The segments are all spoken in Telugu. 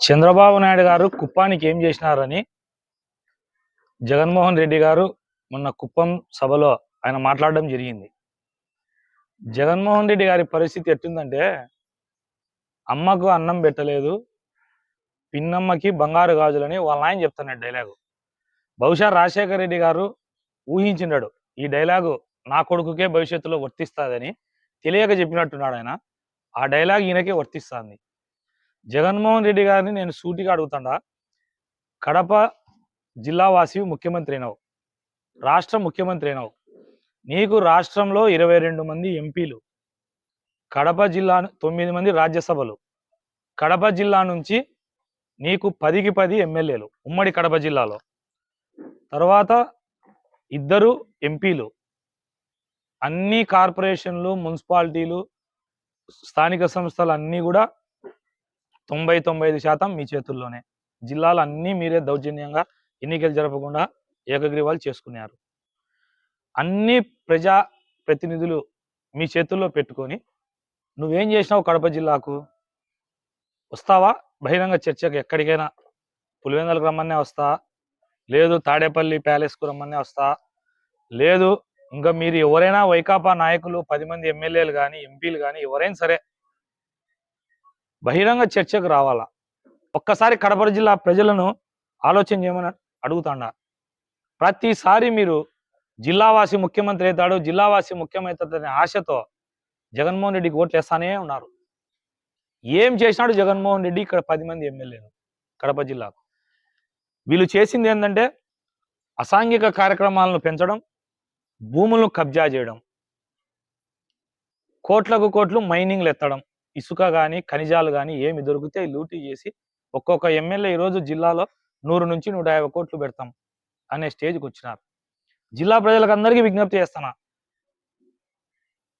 చంద్రబాబు నాయుడు గారు కుప్పానికి ఏం చేసినారని జగన్మోహన్ రెడ్డి గారు మొన్న కుప్పం సభలో ఆయన మాట్లాడడం జరిగింది. జగన్మోహన్ రెడ్డి గారి పరిస్థితి ఎట్టుందంటే అమ్మకు అన్నం పెట్టలేదు పిన్నమ్మకి బంగారు గాజులని వాళ్ళ ఆయన చెప్తున్నాడు డైలాగు. బహుశా రాజశేఖర రెడ్డి గారు ఊహించినాడు ఈ డైలాగు నా కొడుకుకే భవిష్యత్తులో వర్తిస్తుందని తెలియక చెప్పినట్టున్నాడు ఆయన. ఆ డైలాగ్ ఈయనకే వర్తిస్తుంది. జగన్మోహన్ రెడ్డి గారిని నేను సూటిగా అడుగుతాడా కడప జిల్లా వాసి ముఖ్యమంత్రి అయినావు రాష్ట్ర ముఖ్యమంత్రి అయినావు. నీకు రాష్ట్రంలో ఇరవై రెండు మంది ఎంపీలు కడప జిల్లా తొమ్మిది మంది రాజ్యసభలు. కడప జిల్లా నుంచి నీకు పదికి పది ఎమ్మెల్యేలు ఉమ్మడి కడప జిల్లాలో. తర్వాత ఇద్దరు ఎంపీలు అన్ని కార్పొరేషన్లు మున్సిపాలిటీలు స్థానిక సంస్థలు అన్నీ కూడా తొంభై తొంభై ఐదు శాతం మీ చేతుల్లోనే. జిల్లాలు అన్నీ మీరే దౌర్జన్యంగా ఎన్నికలు జరపకుండా ఏకగ్రీవాలు చేసుకున్నారు. అన్ని ప్రజా ప్రతినిధులు మీ చేతుల్లో పెట్టుకొని నువ్వేం చేసినావు కడప జిల్లాకు? వస్తావా? బహిరంగ చర్చకు ఎక్కడికైనా? పులివెందులకు రమ్మనే వస్తా? లేదు తాడేపల్లి ప్యాలెస్కు రమ్మనే వస్తా? లేదు ఇంకా మీరు ఎవరైనా వైకాపా నాయకులు పది మంది ఎమ్మెల్యేలు కానీ ఎంపీలు కానీ ఎవరైనా సరే బహిరంగ చర్చకు రావాలా? ఒక్కసారి కడప జిల్లా ప్రజలను ఆలోచన చేయమని అడుగుతున్నారు ప్రతిసారి మీరు జిల్లావాసి ముఖ్యమంత్రి అవుతాడు జిల్లావాసి ముఖ్యమంత్రి ఆశతో జగన్మోహన్ రెడ్డికి ఓట్లు వేస్తానే ఉన్నారు. ఏం చేసినాడు జగన్మోహన్ రెడ్డి ఇక్కడ పది మంది ఎమ్మెల్యేలు కడప జిల్లాకు? వీళ్ళు చేసింది ఏంటంటే అసాంఘిక కార్యక్రమాలను పెంచడం భూములను కబ్జా చేయడం కోట్లకు కోట్లు మైనింగ్లు ఎత్తడం ఇసుక కానీ ఖనిజాలు కానీ ఏమి దొరికితే లూటీ చేసి ఒక్కొక్క ఎమ్మెల్యే ఈరోజు జిల్లాలో నూరు నుంచి నూట యాభై కోట్లు పెడతాం అనే స్టేజ్కి వచ్చినారు. జిల్లా ప్రజలకు అందరికీ విజ్ఞప్తి చేస్తున్నా.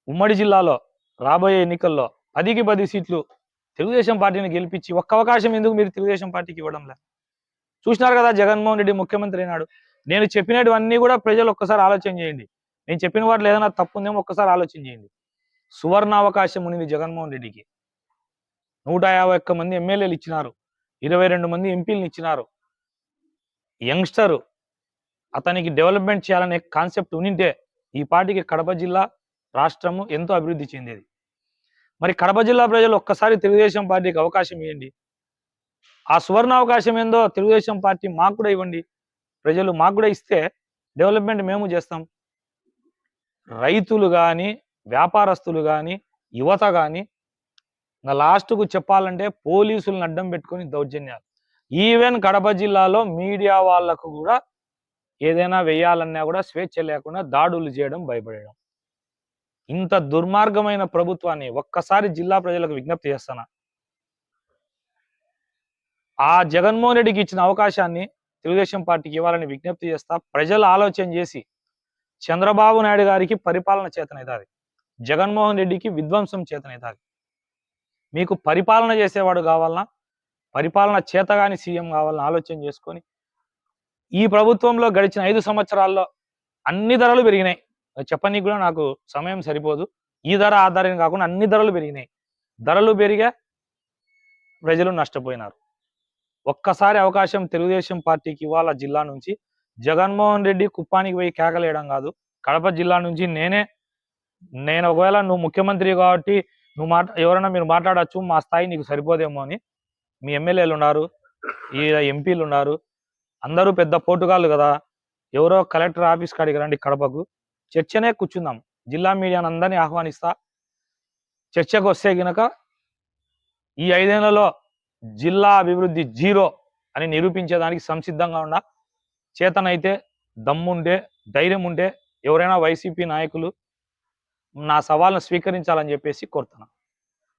ఉమ్మడి జిల్లాలో రాబోయే ఎన్నికల్లో పదికి పది సీట్లు తెలుగుదేశం పార్టీని గెలిపించి ఒక్క అవకాశం ఎందుకు మీరు తెలుగుదేశం పార్టీకి ఇవ్వడం లే? చూసినారు కదా జగన్మోహన్ రెడ్డి ముఖ్యమంత్రి అయినాడు. నేను చెప్పినటువన్నీ కూడా ప్రజలు ఒక్కసారి ఆలోచన చేయండి. నేను చెప్పిన వాటిలో ఏదైనా తప్పు ఉందేమో ఒక్కసారి ఆలోచన చేయండి. సువర్ణ అవకాశం జగన్మోహన్ రెడ్డికి. నూట యాభై ఒక్క మంది ఎమ్మెల్యేలు ఇచ్చినారు. ఇరవై రెండు మంది ఎంపీలను ఇచ్చినారు. యంగ్స్టరు అతనికి డెవలప్మెంట్ చేయాలనే కాన్సెప్ట్ ఉనింటే ఈ పార్టీకి కడప జిల్లా రాష్ట్రము ఎంతో అభివృద్ధి చెందేది. మరి కడప జిల్లా ప్రజలు ఒక్కసారి తెలుగుదేశం పార్టీకి అవకాశం ఇవ్వండి. ఆ సువర్ణ అవకాశం ఏందో తెలుగుదేశం పార్టీ మాకు కూడా ఇవ్వండి. ప్రజలు మాకు కూడా ఇస్తే డెవలప్మెంట్ మేము చేస్తాం. రైతులు కానీ వ్యాపారస్తులు కానీ యువత కానీ నా లాస్ట్కు చెప్పాలంటే పోలీసులను అడ్డం పెట్టుకొని దౌర్జన్యాలు. ఈవెన్ కడప జిల్లాలో మీడియా వాళ్ళకు కూడా ఏదైనా వేయాలన్నా కూడా స్వేచ్ఛ లేకుండా దాడులు చేయడం భయపడడం. ఇంత దుర్మార్గమైన ప్రభుత్వాన్ని ఒక్కసారి జిల్లా ప్రజలకు విజ్ఞప్తి చేస్తానా? ఆ జగన్మోహన్ రెడ్డికి ఇచ్చిన అవకాశాన్ని తెలుగుదేశం పార్టీకి ఇవ్వాలని విజ్ఞప్తి చేస్తా ప్రజలు ఆలోచన చేసి చంద్రబాబు నాయుడు గారికి పరిపాలన చేతనైతే జగన్మోహన్ రెడ్డికి విధ్వంసం చేతనైతాది. మీకు పరిపాలన చేసేవాడు కావాలన్నా పరిపాలన చేతగాని సీఎం కావాలని ఆలోచన చేసుకొని ఈ ప్రభుత్వంలో గడిచిన ఐదు సంవత్సరాల్లో అన్ని ధరలు పెరిగినాయి. చెప్పనీకి కూడా నాకు సమయం సరిపోదు. ఈ ధర ఆధారం కాకుండా అన్ని ధరలు పెరిగినాయి. ధరలు పెరిగా ప్రజలు నష్టపోయినారు. ఒక్కసారి అవకాశం తెలుగుదేశం పార్టీకి ఇవ్వాల జిల్లా నుంచి? జగన్మోహన్ రెడ్డి కుప్పానికి పోయి కేకలేయడం కాదు. కడప జిల్లా నుంచి నేనే నేను ఒకవేళ నువ్వు ముఖ్యమంత్రి కాబట్టి నువ్వు మాట ఎవరైనా మీరు మాట్లాడచ్చు మా స్థాయి నీకు సరిపోదేమో అని. మీ ఎమ్మెల్యేలు ఉన్నారు ఈ ఎంపీలు ఉన్నారు అందరూ పెద్ద పోటుగాళ్ళు కదా. ఎవరో కలెక్టర్ ఆఫీస్ కాడికి రండి కడపకు. చర్చనే కూర్చుందాం. జిల్లా మీడియాని అందరినీ ఆహ్వానిస్తా. చర్చకు వస్తే గనక ఈ ఐదేళ్ళలో జిల్లా అభివృద్ధి జీరో అని నిరూపించేదానికి సంసిద్ధంగా ఉన్నా చేతనైతే దమ్ముంటే ధైర్యం ఉంటే ఎవరైనా వైసీపీ నాయకులు నా సవాల్ను స్వీకరించాలని చెప్పేసి కోరుతున్నాను.